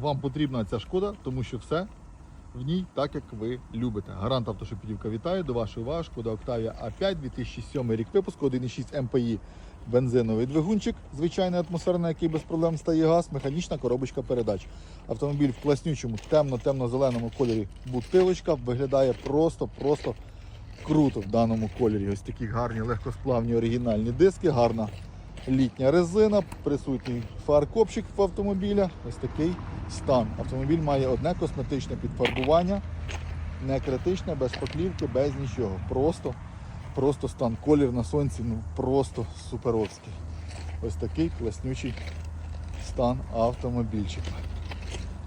вам потрібна ця шкода, тому що все в ній так, як ви любите. Гарант автошепетівка вітає до вашої уваги. Шкода Octavia A5, 2007 рік випуску, 1,6 МПІ, бензиновий двигунчик, звичайний атмосферний, який без проблем стає газ, механічна коробочка передач. Автомобіль в класнючому темно-темно-зеленому кольорі бутилочка виглядає просто-просто круто в даному кольорі. Ось такі гарні легкосплавні оригінальні диски, гарна літня резина, присутній фаркопчик в автомобіля. Ось такий стан. Автомобіль має одне косметичне підфарбування, не критичне, без шпаклівки, без нічого. Просто, просто стан. Колір на сонці ну просто суперовський. Ось такий класнючий стан автомобільчика.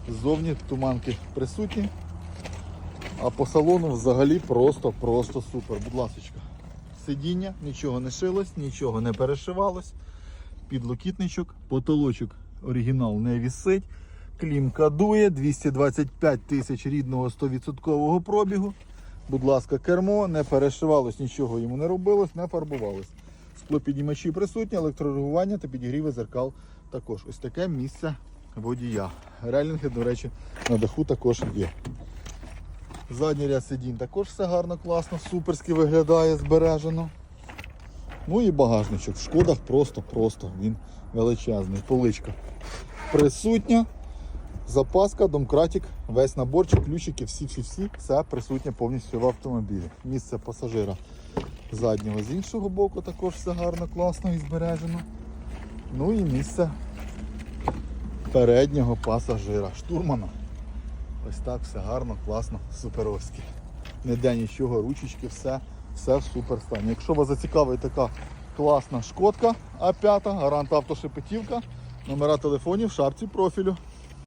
Ззовні туманки присутні, а по салону взагалі просто-просто супер. Будь ласка. Сидіння, нічого не шилось, нічого не перешивалось. Підлокітничок, потолочок оригінал не вісить. Клімка дує, 225 тисяч рідного 100% пробігу. Будь ласка, кермо, не перешивалось, нічого йому не робилось, не фарбувалось. Склопіднімачі присутні, електрорегулювання та підігріви зеркал також. Ось таке місце водія. Релінги, до речі, на даху також є. Задній ряд сидінь також все гарно, класно, суперськи виглядає, збережено. Ну і багажничок. В шкодах просто-просто він величезний. Поличка присутня. Запаска, домкратик, весь наборчик, ключики, всі-всі-всі, все присутнє повністю в автомобілі. Місце пасажира заднього з іншого боку також все гарно, класно і збережено. Ну і місце переднього пасажира, штурмана. Ось так все гарно, класно, суперовське. Ніде нічого, ручечки, все, все в супер стані. Якщо вас зацікавить така класна шкодка А5, гарант автошепетівка, номера телефонів в шапці профілю.